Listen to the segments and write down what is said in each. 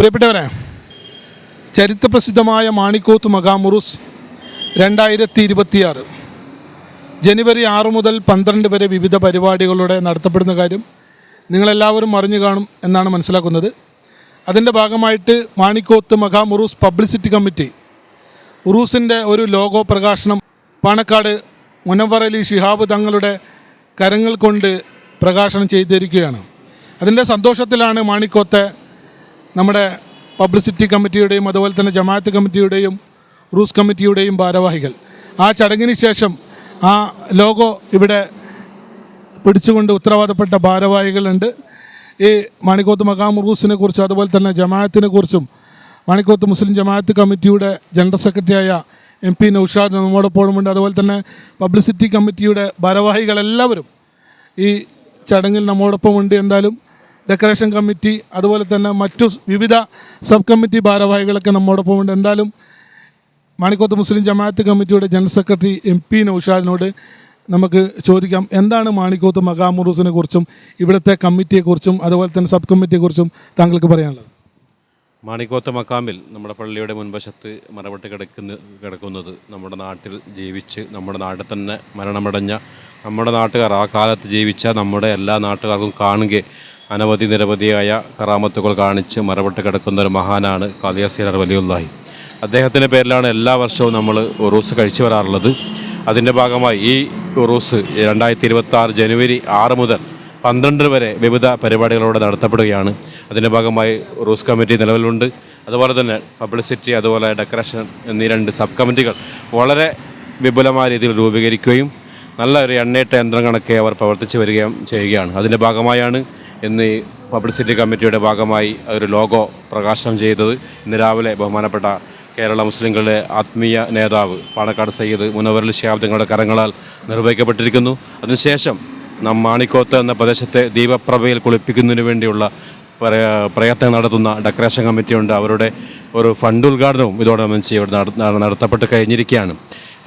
പ്രിയപ്പെട്ടവരെ ചരിത്രപ്രസിദ്ധമായ മാണിക്കോത്ത് മകാമുറുസ് രണ്ടായിരത്തി ഇരുപത്തിയാറ് ജനുവരി ആറ് മുതൽ പന്ത്രണ്ട് വരെ വിവിധ പരിപാടികളുടെ നടത്തപ്പെടുന്ന കാര്യം നിങ്ങളെല്ലാവരും അറിഞ്ഞു കാണും എന്നാണ് മനസ്സിലാക്കുന്നത്. അതിന്റെ ഭാഗമായിട്ട് മാണിക്കോത്ത് മകാമുറൂസ് പബ്ലിസിറ്റി കമ്മിറ്റി ഉറൂസിന്റെ ഒരു ലോഗോ പ്രകാശനം പാണക്കാട് മുനവർ അലി ഷിഹാബ് തങ്ങളുടെ കരങ്ങൾ കൊണ്ട് പ്രകാശനം ചെയ്തിരിക്കുകയാണ്. അതിന്റെ സന്തോഷത്തിലാണ് മാണിക്കോത്തെ നമ്മുടെ പബ്ലിസിറ്റി കമ്മിറ്റിയുടെയും അതുപോലെ തന്നെ ജമാഅത്ത് കമ്മിറ്റിയുടെയും റൂസ് കമ്മിറ്റിയുടെയും ഭാരവാഹികൾ. ആ ചടങ്ങിന് ശേഷം ആ ലോഗോ ഇവിടെ പിടിച്ചുകൊണ്ട് ഉത്തരവാദപ്പെട്ട ഭാരവാഹികളുണ്ട്. ഈ മാണിക്കോത്ത് മകാം റൂസിനെ കുറിച്ചും അതുപോലെ തന്നെ ജമാഅത്തിനെ കുറിച്ചും മാണിക്കോത്ത് മുസ്ലിം ജമാഅത്ത് കമ്മിറ്റിയുടെ ജനറൽ സെക്രട്ടറിയായ എം പി നൌഷാദ് നമ്മോടൊപ്പമുണ്ട് അതുപോലെ തന്നെ പബ്ലിസിറ്റി കമ്മിറ്റിയുടെ ഭാരവാഹികളെല്ലാവരും ഈ ചടങ്ങിൽ നമ്മോടൊപ്പമുണ്ട്. എന്തായാലും ഡെക്കറേഷൻ കമ്മിറ്റി അതുപോലെ തന്നെ മറ്റു വിവിധ സബ് കമ്മിറ്റി ഭാരവാഹികളൊക്കെ നമ്മോടൊപ്പം ഉണ്ട്. എന്തായാലും മാണിക്കോത്ത് മുസ്ലിം ജമാഅത്ത് കമ്മിറ്റിയുടെ ജനറൽ സെക്രട്ടറി എം പി നൌഷാദിനോട് നമുക്ക് ചോദിക്കാം എന്താണ് മാണിക്കോത്ത് മകാമുറൂസിനെ കുറിച്ചും ഇവിടുത്തെ കമ്മിറ്റിയെക്കുറിച്ചും അതുപോലെ തന്നെ സബ് കമ്മിറ്റിയെക്കുറിച്ചും താങ്കൾക്ക് പറയാനുള്ളത്? മാണിക്കോത്ത് മക്കാമിൽ നമ്മുടെ പള്ളിയുടെ മുൻവശത്ത് മറവിട്ട് കിടക്കുന്ന കിടക്കുന്നത് നമ്മുടെ നാട്ടിൽ ജീവിച്ച് നമ്മുടെ നാട്ടിൽ തന്നെ മരണമടഞ്ഞ നമ്മുടെ നാട്ടുകാർ ആ കാലത്ത് ജീവിച്ച നമ്മുടെ എല്ലാ നാട്ടുകാർക്കും കാണുക അനവധി നിരവധിയായ കറാമത്തുകൾ കാണിച്ച് മറവിട്ട് കിടക്കുന്ന ഒരു മഹാനാണ് കാദിയാസീർ വലിയുള്ളാഹി. അദ്ദേഹത്തിന്റെ പേരിലാണ് എല്ലാ വർഷവും നമ്മൾ ഉറൂസ് കഴിച്ചു വരാറുള്ളത്. അതിന്റെ ഭാഗമായി ഈ ഉറൂസ് രണ്ടായിരത്തി ഇരുപത്തി ജനുവരി ആറ് മുതൽ പന്ത്രണ്ട് വരെ വിവിധ പരിപാടികളോടെ നടത്തപ്പെടുകയാണ്. അതിന്റെ ഭാഗമായി റൂസ് കമ്മിറ്റി നിലവിലുണ്ട്. അതുപോലെ തന്നെ പബ്ലിസിറ്റി അതുപോലെ ഡെക്കറേഷൻ എന്നീ രണ്ട് സബ് കമ്മിറ്റികൾ വളരെ വിപുലമായ രീതിയിൽ രൂപീകരിക്കുകയും നല്ല ഒരു എണ്ണയിട്ട യന്ത്രം കണക്കെ അവർ പ്രവർത്തിച്ചു വരികയും ചെയ്യുകയാണ്. അതിന്റെ ഭാഗമായാണ് ഇന്ന് ഈ പബ്ലിസിറ്റി കമ്മിറ്റിയുടെ ഭാഗമായി ഒരു ലോഗോ പ്രകാശനം ചെയ്തത് ഇന്ന് രാവിലെ ബഹുമാനപ്പെട്ട കേരള മുസ്ലിങ്ങളുടെ ആത്മീയ നേതാവ് പാണക്കാട് സയ്യിദ് മുനവറിൽ ഷിഹാബ് തങ്ങളുടെ കരങ്ങളാൽ നിർവഹിക്കപ്പെട്ടിരിക്കുന്നു. അതിനുശേഷം നാം മാണിക്കോത്ത് എന്ന പ്രദേശത്തെ ദീപപ്രഭയിൽ കുളിപ്പിക്കുന്നതിന് വേണ്ടിയുള്ള പ്രയ- പ്രയത്നം നടത്തുന്ന ഡെക്കറേഷൻ കമ്മിറ്റിയുണ്ട്. അവരുടെ ഒരു ഫണ്ട് ഉദ്ഘാടനവും ഇതോടനുബന്ധിച്ച് ഇവിടെ നട- നട- നടത്തപ്പെട്ട് കഴിഞ്ഞിരിക്കുകയാണ്.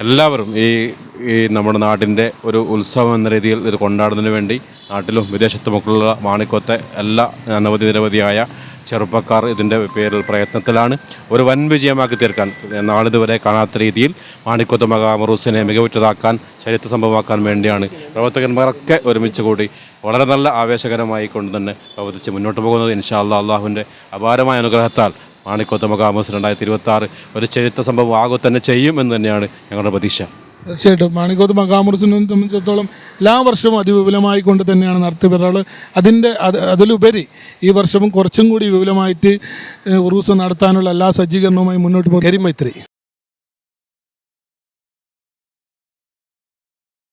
എല്ലാവരും ഈ ഈ നമ്മുടെ നാടിന്റെ ഒരു ഉത്സവം എന്ന രീതിയിൽ ഇത് കൊണ്ടാടുന്നതിന് വേണ്ടി നാട്ടിലും വിദേശത്തുമൊക്കെയുള്ള മാണിക്കോത്തെ എല്ലാ അനവധി നിരവധിയായ ചെറുപ്പക്കാർ ഇതിന്റെ പേരിൽ പ്രയത്നത്തിലാണ് ഒരു വൻ വിജയമാക്കി തീർക്കാൻ. നാളിതുവരെ കാണാത്ത രീതിയിൽ മാണിക്കോത്ത് മകാമറൂസിനെ മികവുറ്റതാക്കാൻ ചരിത്ര സംഭവമാക്കാൻ വേണ്ടിയാണ് പ്രവർത്തകന്മാരൊക്കെ ഒരുമിച്ച് കൂടി വളരെ നല്ല ആവേശകരമായി കൊണ്ട് തന്നെ പ്രവർത്തിച്ച് മുന്നോട്ട് പോകുന്നത്. ഇൻഷാ അല്ലാ അള്ളാഹുവിന്റെ അപാരമായ അനുഗ്രഹത്താൽ മാണിക്കോത്ത് മകാമൂസ് രണ്ടായിരത്തി ഇരുപത്തി ഒരു ചരിത്ര സംഭവം ആകെ തന്നെ ചെയ്യും എന്ന് തന്നെയാണ് ഞങ്ങളുടെ പ്രതീക്ഷ. തീർച്ചയായിട്ടും. മാണിക്കോത്ത് മഹാമുറിസിനെ സംബന്ധിച്ചിടത്തോളം എല്ലാ വർഷവും അതിവിപുലമായി കൊണ്ട് തന്നെയാണ് നടത്തി വരാറ്. അതിന്റെ അത് അതിലുപരി ഈ വർഷവും കുറച്ചും കൂടി വിപുലമായിട്ട് ഉറൂസ് നടത്താനുള്ള എല്ലാ സജ്ജീകരണവുമായി മുന്നോട്ട് പോകും കരിമൈത്രി.